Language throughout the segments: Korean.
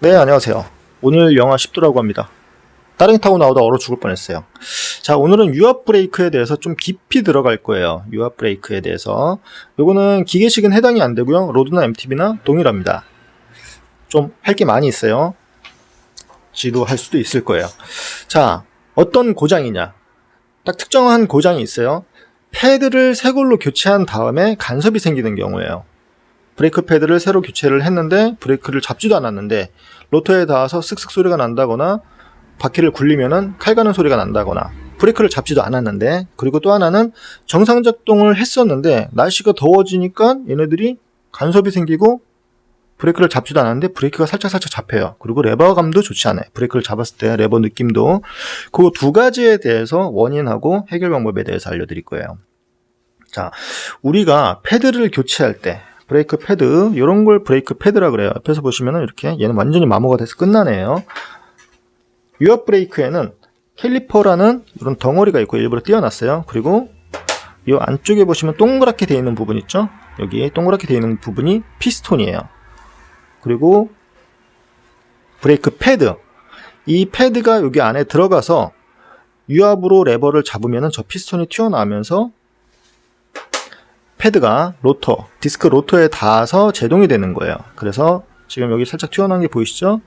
네, 안녕하세요. 오늘 영하 10도라고 합니다. 따릉이 타고 나오다 얼어 죽을 뻔했어요. 자, 오늘은 유압 브레이크에 대해서 좀 깊이 들어갈 거예요. 유압 브레이크에 대해서. 요거는 기계식은 해당이 안 되고요. 로드나 MTB나 동일합니다. 좀 할 게 많이 있어요. 지루할 수도 있을 거예요. 자, 어떤 고장이냐? 딱 특정한 고장이 있어요. 패드를 새 걸로 교체한 다음에 간섭이 생기는 경우예요. 브레이크 패드를 새로 교체를 했는데 브레이크를 잡지도 않았는데 로터에 닿아서 쓱쓱 소리가 난다거나 바퀴를 굴리면은 칼 가는 소리가 난다거나 브레이크를 잡지도 않았는데 그리고 또 하나는 정상 작동을 했었는데 날씨가 더워지니까 얘네들이 간섭이 생기고 브레이크를 잡지도 않았는데 브레이크가 살짝 살짝 잡혀요. 그리고 레버감도 좋지 않아요. 브레이크를 잡았을 때 레버 느낌도 그 두 가지에 대해서 원인하고 해결 방법에 대해서 알려드릴 거예요. 자, 우리가 패드를 교체할 때 브레이크 패드 이런 걸 브레이크 패드라 그래요. 옆에서 보시면은 이렇게 얘는 완전히 마모가 돼서 끝나네요. 유압 브레이크에는 캘리퍼라는 이런 덩어리가 있고 일부러 띄어놨어요. 그리고 이 안쪽에 보시면 동그랗게 되어 있는 부분 있죠? 여기 동그랗게 되어 있는 부분이 피스톤이에요. 그리고 브레이크 패드. 이 패드가 여기 안에 들어가서 유압으로 레버를 잡으면 저 피스톤이 튀어나오면서 패드가 로터, 디스크 로터에 닿아서 제동이 되는 거예요. 그래서 지금 여기 살짝 튀어나온 게 보이시죠?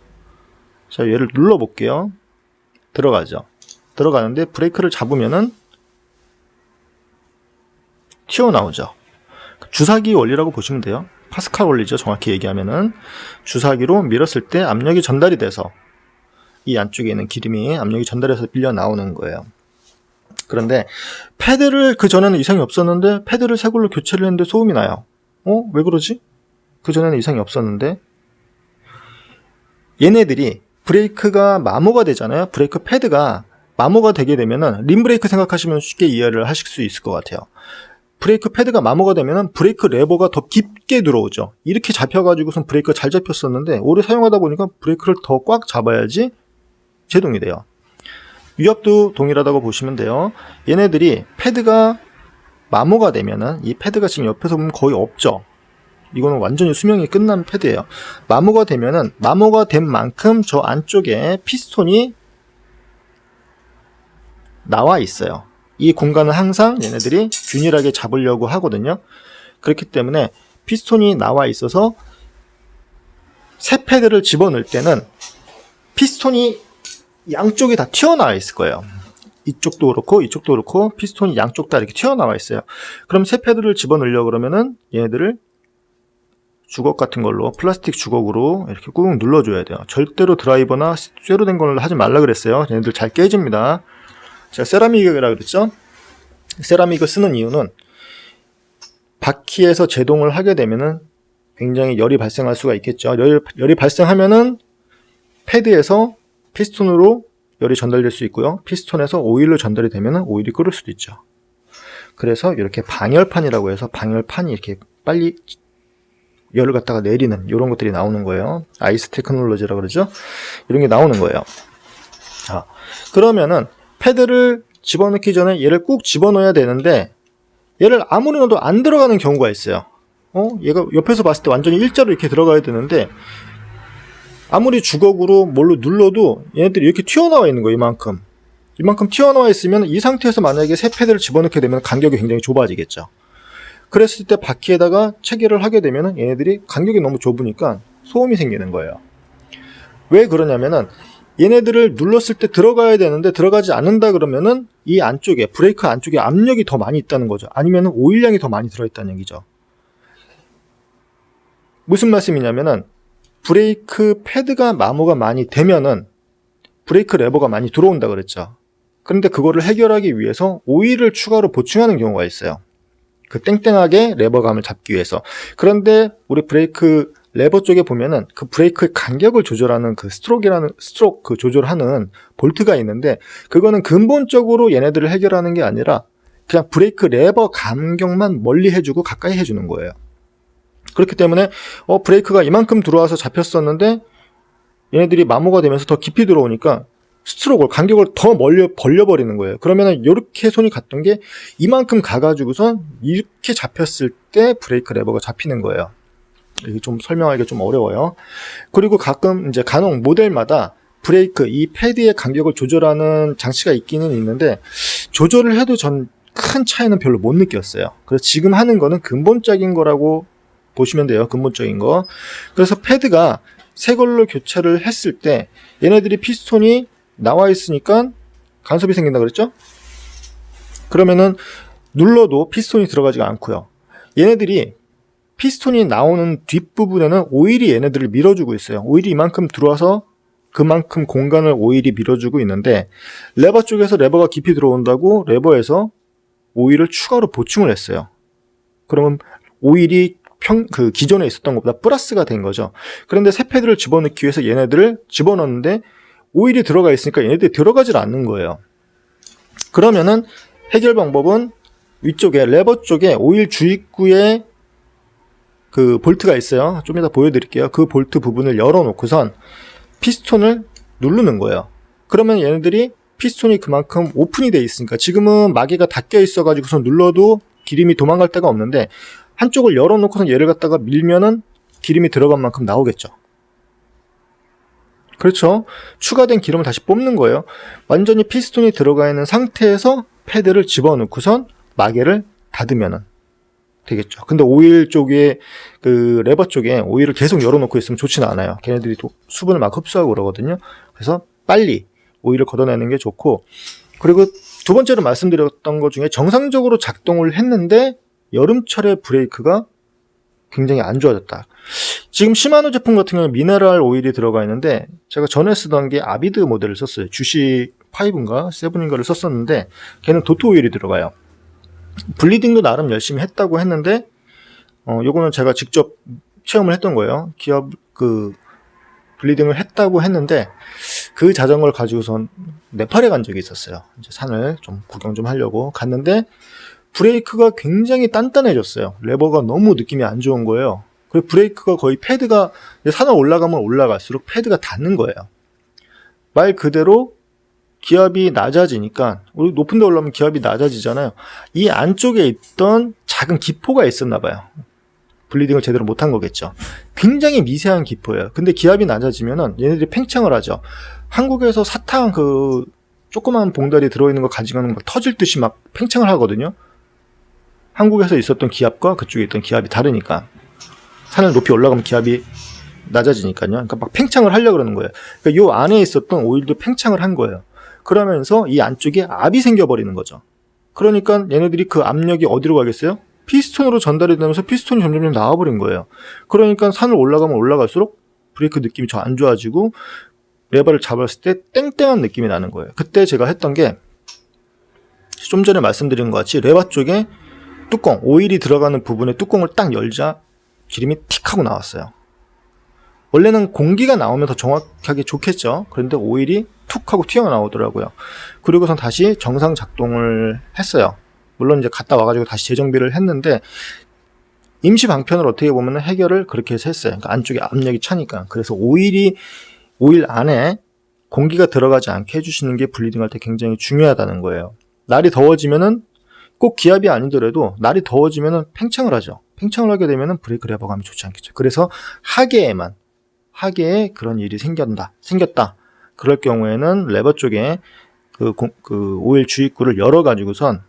자, 얘를 눌러 볼게요. 들어가죠. 들어가는데 브레이크를 잡으면은 튀어나오죠. 주사기 원리라고 보시면 돼요. 파스칼 원리죠. 정확히 얘기하면은 주사기로 밀었을 때 압력이 전달이 돼서 이 안쪽에 있는 기름이 압력이 전달해서 밀려 나오는 거예요. 그런데 패드를 그 전에는 이상이 없었는데 패드를 새 걸로 교체를 했는데 소음이 나요. 어? 왜 그러지? 그 전에는 이상이 없었는데 얘네들이 브레이크가 마모가 되잖아요. 브레이크 패드가 마모가 되게 되면은 림 브레이크 생각하시면 쉽게 이해를 하실 수 있을 것 같아요. 브레이크 패드가 마모가 되면은 브레이크 레버가 더 깊게 들어오죠. 이렇게 잡혀가지고선 브레이크가 잘 잡혔었는데 오래 사용하다 보니까 브레이크를 더 꽉 잡아야지 제동이 돼요. 유압도 동일하다고 보시면 돼요. 얘네들이 패드가 마모가 되면은 이 패드가 지금 옆에서 보면 거의 없죠. 이거는 완전히 수명이 끝난 패드예요. 마모가 되면은 마모가 된 만큼 저 안쪽에 피스톤이 나와 있어요. 이 공간을 항상 얘네들이 균일하게 잡으려고 하거든요. 그렇기 때문에 피스톤이 나와 있어서 새 패드를 집어넣을 때는 피스톤이 양쪽이 다 튀어나와 있을 거예요. 이쪽도 그렇고 이쪽도 그렇고 피스톤이 양쪽 다 이렇게 튀어나와 있어요. 그럼 새 패드를 집어넣으려고 그러면은 얘네들을 주걱 같은 걸로 플라스틱 주걱으로 이렇게 꾹 눌러줘야 돼요. 절대로 드라이버나 쇠로 된 걸로 하지 말라 그랬어요. 얘네들 잘 깨집니다. 제가 세라믹이라 그랬죠? 세라믹을 쓰는 이유는 바퀴에서 제동을 하게 되면은 굉장히 열이 발생할 수가 있겠죠. 열, 열이 발생하면은 패드에서 피스톤으로 열이 전달될 수 있고요. 피스톤에서 오일로 전달이 되면 오일이 끓을 수도 있죠. 그래서 이렇게 방열판이라고 해서 방열판이 이렇게 빨리 열을 갖다가 내리는 이런 것들이 나오는 거예요. 아이스 테크놀로지라고 그러죠. 이런 게 나오는 거예요. 자, 그러면은 패드를 집어넣기 전에 얘를 꾹 집어넣어야 되는데 얘를 아무리 넣어도 안 들어가는 경우가 있어요. 어? 얘가 옆에서 봤을 때 완전히 일자로 이렇게 들어가야 되는데 아무리 주걱으로 뭘로 눌러도 얘네들이 이렇게 튀어나와 있는 거예요, 이만큼. 이만큼 튀어나와 있으면 이 상태에서 만약에 새 패드를 집어넣게 되면 간격이 굉장히 좁아지겠죠. 그랬을 때 바퀴에다가 체결을 하게 되면 얘네들이 간격이 너무 좁으니까 소음이 생기는 거예요. 왜 그러냐면은 얘네들을 눌렀을 때 들어가야 되는데 들어가지 않는다 그러면은 이 안쪽에 브레이크 안쪽에 압력이 더 많이 있다는 거죠. 아니면은 오일량이 더 많이 들어있다는 얘기죠. 무슨 말씀이냐면은 브레이크 패드가 마모가 많이 되면은 브레이크 레버가 많이 들어온다 그랬죠. 그런데 그거를 해결하기 위해서 오일을 추가로 보충하는 경우가 있어요. 그 땡땡하게 레버감을 잡기 위해서. 그런데 우리 브레이크 레버 쪽에 보면은 그 브레이크의 간격을 조절하는 그 스트로크라는 스트로크 그 조절하는 볼트가 있는데 그거는 근본적으로 얘네들을 해결하는 게 아니라 그냥 브레이크 레버 간격만 멀리 해주고 가까이 해주는 거예요. 그렇기 때문에 어 브레이크가 이만큼 들어와서 잡혔었는데 얘네들이 마모가 되면서 더 깊이 들어오니까 스트로크를 간격을 더 멀려 벌려버리는 거예요. 그러면은 이렇게 손이 갔던 게 이만큼 가가지고선 이렇게 잡혔을 때 브레이크 레버가 잡히는 거예요. 이게 좀 설명하기가 좀 어려워요. 그리고 가끔 이제 간혹 모델마다 브레이크 이 패드의 간격을 조절하는 장치가 있기는 있는데 조절을 해도 전 큰 차이는 별로 못 느꼈어요. 그래서 지금 하는 거는 근본적인 거라고 보시면 돼요. 근본적인 거. 그래서 패드가 새 걸로 교체를 했을 때 얘네들이 피스톤이 나와 있으니까 간섭이 생긴다 그랬죠? 그러면은 눌러도 피스톤이 들어가지가 않고요. 얘네들이 피스톤이 나오는 뒷부분에는 오일이 얘네들을 밀어주고 있어요. 오일이 이만큼 들어와서 그만큼 공간을 오일이 밀어주고 있는데 레버 쪽에서 레버가 깊이 들어온다고 레버에서 오일을 추가로 보충을 했어요. 그러면 오일이 평, 그 기존에 있었던 것보다 플러스가 된 거죠. 그런데 새 패드를 집어넣기 위해서 얘네들을 집어넣는데 오일이 들어가 있으니까 얘네들이 들어가질 않는 거예요. 그러면은 해결 방법은 위쪽에 레버 쪽에 오일 주입구에 그 볼트가 있어요. 좀 이따 보여드릴게요. 그 볼트 부분을 열어놓고선 피스톤을 누르는 거예요. 그러면 얘네들이 피스톤이 그만큼 오픈이 돼 있으니까 지금은 마개가 닫혀 있어가지고서 눌러도 기름이 도망갈 데가 없는데 한쪽을 열어놓고선 얘를 갖다가 밀면은 기름이 들어간 만큼 나오겠죠. 그렇죠. 추가된 기름을 다시 뽑는 거예요. 완전히 피스톤이 들어가 있는 상태에서 패드를 집어넣고선 마개를 닫으면은 되겠죠. 근데 오일 쪽에 그 레버 쪽에 오일을 계속 열어놓고 있으면 좋지는 않아요. 걔네들이 또 수분을 막 흡수하고 그러거든요. 그래서 빨리 오일을 걷어내는 게 좋고 그리고 두 번째로 말씀드렸던 것 중에 정상적으로 작동을 했는데 여름철에 브레이크가 굉장히 안 좋아졌다. 지금 시마노 제품 같은 경우는 미네랄 오일이 들어가 있는데 제가 전에 쓰던 게 아비드 모델을 썼어요. 주시 5인가 7인가를 썼었는데 걔는 도트 오일이 들어가요. 블리딩도 나름 열심히 했다고 했는데 어 요거는 제가 직접 체험을 했던 거예요. 기업 그 블리딩을 했다고 했는데 그 자전거를 가지고선 네팔에 간 적이 있었어요. 이제 산을 좀 구경 좀 하려고 갔는데 브레이크가 굉장히 단단해졌어요. 레버가 너무 느낌이 안 좋은 거예요. 그리고 브레이크가 거의 패드가 산을 올라가면 올라갈수록 패드가 닿는 거예요. 말 그대로 기압이 낮아지니까 우리 높은 데 올라오면 기압이 낮아지잖아요. 이 안쪽에 있던 작은 기포가 있었나 봐요. 블리딩을 제대로 못한 거겠죠. 굉장히 미세한 기포예요. 근데 기압이 낮아지면은 얘네들이 팽창을 하죠. 한국에서 사탕 그 조그만 봉다리 들어있는 거 가져가는 거 터질 듯이 막 팽창을 하거든요. 한국에서 있었던 기압과 그쪽에 있던 기압이 다르니까 산을 높이 올라가면 기압이 낮아지니까요. 그러니까 막 팽창을 하려 고 그러는 거예요. 그러니까 요 안에 있었던 오일도 팽창을 한 거예요. 그러면서 이 안쪽에 압이 생겨버리는 거죠. 그러니까 얘네들이 그 압력이 어디로 가겠어요? 피스톤으로 전달이 되면서 피스톤이 점점 나와버린 거예요. 그러니까 산을 올라가면 올라갈수록 브레이크 느낌이 더 안 좋아지고 레버를 잡았을 때 땡땡한 느낌이 나는 거예요. 그때 제가 했던 게 좀 전에 말씀드린 것 같이 레버 쪽에 뚜껑, 오일이 들어가는 부분에 뚜껑을 딱 열자 기름이 틱 하고 나왔어요. 원래는 공기가 나오면 더 정확하게 좋겠죠. 그런데 오일이 툭 하고 튀어나오더라고요. 그리고선 다시 정상 작동을 했어요. 물론 이제 갔다 와가지고 다시 재정비를 했는데 임시 방편을 어떻게 보면 해결을 그렇게 해서 했어요. 그러니까 안쪽에 압력이 차니까. 그래서 오일이 오일 안에 공기가 들어가지 않게 해주시는 게 블리딩 할 때 굉장히 중요하다는 거예요. 날이 더워지면은 꼭 기압이 아니더라도 날이 더워지면은 팽창을 하죠. 팽창을 하게 되면은 브레이크 레버감이 좋지 않겠죠. 그래서 하계에만 하계에 그런 일이 생겼다. 생겼다. 그럴 경우에는 레버 쪽에 그, 공, 그 오일 주입구를 열어 가지고선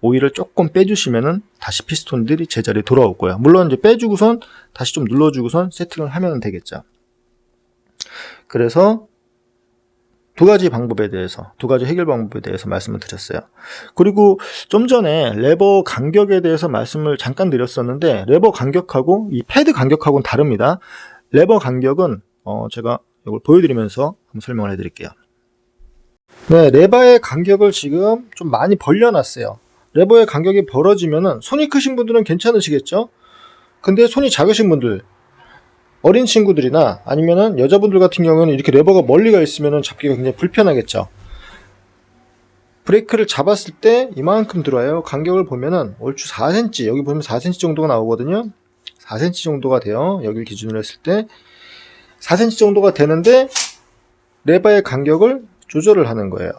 오일을 조금 빼주시면은 다시 피스톤들이 제자리에 돌아올 거예요. 물론 이제 빼주고선 다시 좀 눌러주고선 세팅을 하면 되겠죠. 그래서 두 가지 방법에 대해서, 두 가지 해결 방법에 대해서 말씀을 드렸어요. 그리고 좀 전에 레버 간격에 대해서 말씀을 잠깐 드렸었는데, 레버 간격하고 이 패드 간격하고는 다릅니다. 레버 간격은, 어, 제가 이걸 보여드리면서 한번 설명을 해드릴게요. 네, 레버의 간격을 지금 좀 많이 벌려놨어요. 레버의 간격이 벌어지면은 손이 크신 분들은 괜찮으시겠죠? 근데 손이 작으신 분들, 어린 친구들이나 아니면은 여자분들 같은 경우는 이렇게 레버가 멀리가 있으면은 잡기가 굉장히 불편하겠죠. 브레이크를 잡았을 때 이만큼 들어와요. 간격을 보면은 얼추 4cm, 여기 보면 4cm 정도가 나오거든요. 4cm 정도가 돼요. 여기를 기준으로 했을 때 4cm 정도가 되는데 레버의 간격을 조절을 하는 거예요.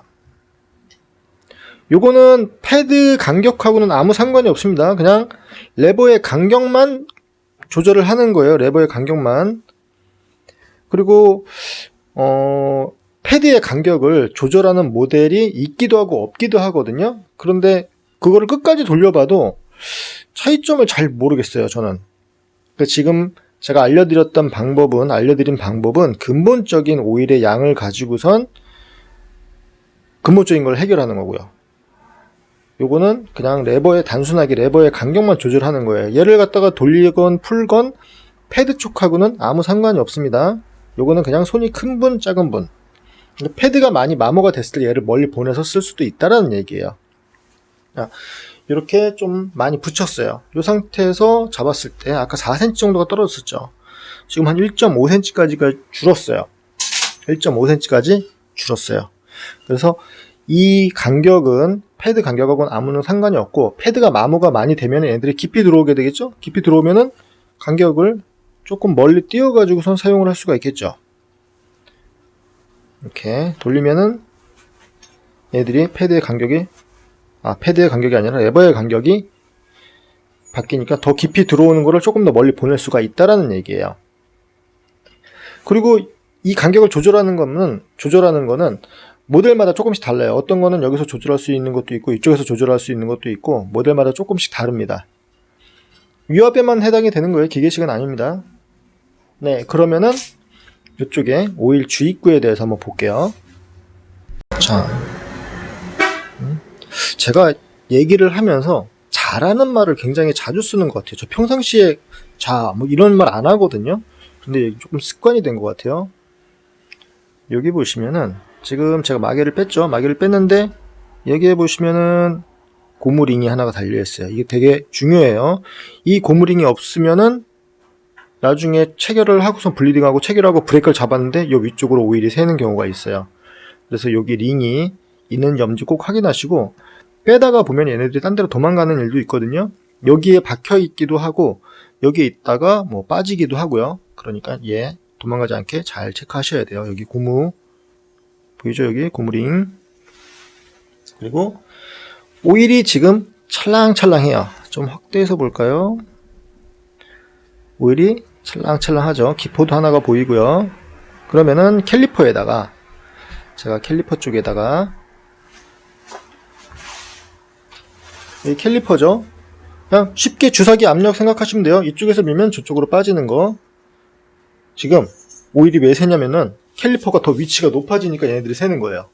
요거는 패드 간격하고는 아무 상관이 없습니다. 그냥 레버의 간격만 조절을 하는 거예요. 레버의 간격만. 그리고 어 패드의 간격을 조절하는 모델이 있기도 하고 없기도 하거든요. 그런데 그거를 끝까지 돌려봐도 차이점을 잘 모르겠어요. 저는. 그러니까 지금 제가 알려드렸던 방법은 알려드린 방법은 근본적인 오일의 양을 가지고선 근본적인 걸 해결하는 거고요. 요거는 그냥 레버의 단순하게 레버의 간격만 조절하는 거예요. 얘를 갖다가 돌리건 풀건 패드 쪽하고는 아무 상관이 없습니다. 요거는 그냥 손이 큰 분, 작은 분. 패드가 많이 마모가 됐을 때 얘를 멀리 보내서 쓸 수도 있다라는 얘기예요. 자, 이렇게 좀 많이 붙였어요. 이 상태에서 잡았을 때 아까 4cm 정도가 떨어졌었죠. 지금 한 1.5cm까지가 줄었어요. 1.5cm까지 줄었어요. 그래서 이 간격은 패드 간격하고는 아무런 상관이 없고 패드가 마모가 많이 되면 애들이 깊이 들어오게 되겠죠. 깊이 들어오면은 간격을 조금 멀리 띄워가지고선 사용을 할 수가 있겠죠. 이렇게 돌리면은 얘들이 패드의 간격이 아 패드의 간격이 아니라 레버의 간격이 바뀌니까 더 깊이 들어오는 거를 조금 더 멀리 보낼 수가 있다라는 얘기예요. 그리고 이 간격을 조절하는 거는 조절하는 거는 모델마다 조금씩 달라요. 어떤 거는 여기서 조절할 수 있는 것도 있고 이쪽에서 조절할 수 있는 것도 있고 모델마다 조금씩 다릅니다. 위압에만 해당이 되는 거예요. 기계식은 아닙니다. 네, 그러면은 이쪽에 오일 주입구에 대해서 한번 볼게요. 자, 음, 제가 얘기를 하면서 잘하는 말을 굉장히 자주 쓰는 것 같아요. 저 평상시에 자, 뭐 이런 말 안 하거든요. 근데 조금 습관이 된 것 같아요. 여기 보시면은 지금 제가 마개를 뺐죠. 마개를 뺐는데 여기에 보시면은 고무링이 하나가 달려 있어요. 이게 되게 중요해요. 이 고무링이 없으면은 나중에 체결을 하고선 블리딩하고 체결하고 브레이크를 잡았는데 요 위쪽으로 오일이 새는 경우가 있어요. 그래서 여기 링이 있는지 없는지 꼭 확인하시고 빼다가 보면 얘네들이 딴 데로 도망가는 일도 있거든요. 여기에 박혀 있기도 하고 여기에 있다가 뭐 빠지기도 하고요. 그러니까 얘 도망가지 않게 잘 체크하셔야 돼요. 여기 고무 보이죠? 여기 고무링 그리고 오일이 지금 찰랑찰랑해요. 좀 확대해서 볼까요? 오일이 찰랑찰랑하죠. 기포도 하나가 보이고요. 그러면은 캘리퍼에다가 제가 캘리퍼 쪽에다가 이 캘리퍼죠. 그냥 쉽게 주사기 압력 생각하시면 돼요. 이쪽에서 밀면 저쪽으로 빠지는 거. 지금 오일이 왜 새냐면은 캘리퍼가 더 위치가 높아지니까 얘네들이 새는 거예요.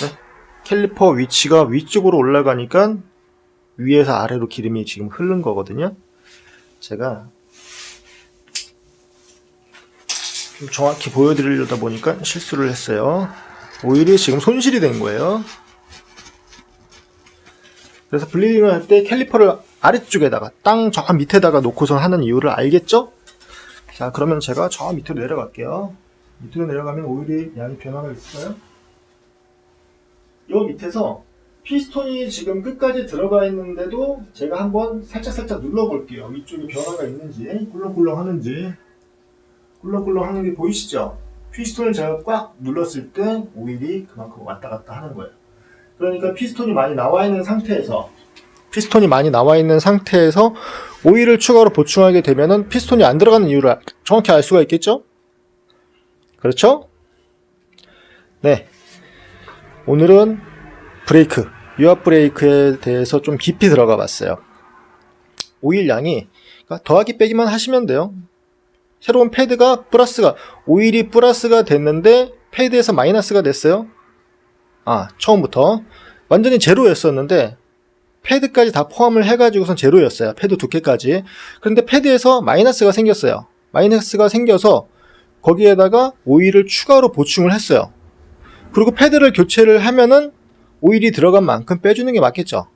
네? 캘리퍼 위치가 위쪽으로 올라가니까 위에서 아래로 기름이 지금 흐른 거거든요. 제가 좀 정확히 보여드리려다 보니까 실수를 했어요. 오일이 지금 손실이 된 거예요. 그래서 블리딩을 할 때 캘리퍼를 아래쪽에다가 땅 저 밑에다가 놓고선 하는 이유를 알겠죠? 자 그러면 제가 저 밑으로 내려갈게요. 밑으로 내려가면 오일이 양이 변화가 있을까요? 요 밑에서 피스톤이 지금 끝까지 들어가 있는데도 제가 한번 살짝살짝 눌러볼게요. 위쪽에 변화가 있는지, 꿀렁꿀렁 하는지. 꿀렁꿀렁 하는 게 보이시죠? 피스톤을 제가 꽉 눌렀을 때 오일이 그만큼 왔다 갔다 하는 거예요. 그러니까 피스톤이 많이 나와 있는 상태에서 피스톤이 많이 나와 있는 상태에서 오일을 추가로 보충하게 되면은 피스톤이 안 들어가는 이유를 정확히 알 수가 있겠죠? 그렇죠? 네. 오늘은 브레이크, 유압 브레이크에 대해서 좀 깊이 들어가 봤어요. 오일 양이 그러니까 더하기 빼기만 하시면 돼요. 새로운 패드가 플러스가 오일이 플러스가 됐는데 패드에서 마이너스가 됐어요. 아 처음부터 완전히 제로였었는데 패드까지 다 포함을 해가지고선 제로였어요. 패드 두 개까지. 그런데 패드에서 마이너스가 생겼어요. 마이너스가 생겨서 거기에다가 오일을 추가로 보충을 했어요. 그리고 패드를 교체를 하면은 오일이 들어간 만큼 빼주는 게 맞겠죠.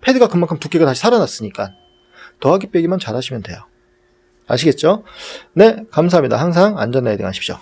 패드가 그만큼 두께가 다시 살아났으니까. 더하기 빼기만 잘 하시면 돼요. 아시겠죠? 네, 감사합니다. 항상 안전 라이딩 하십시오.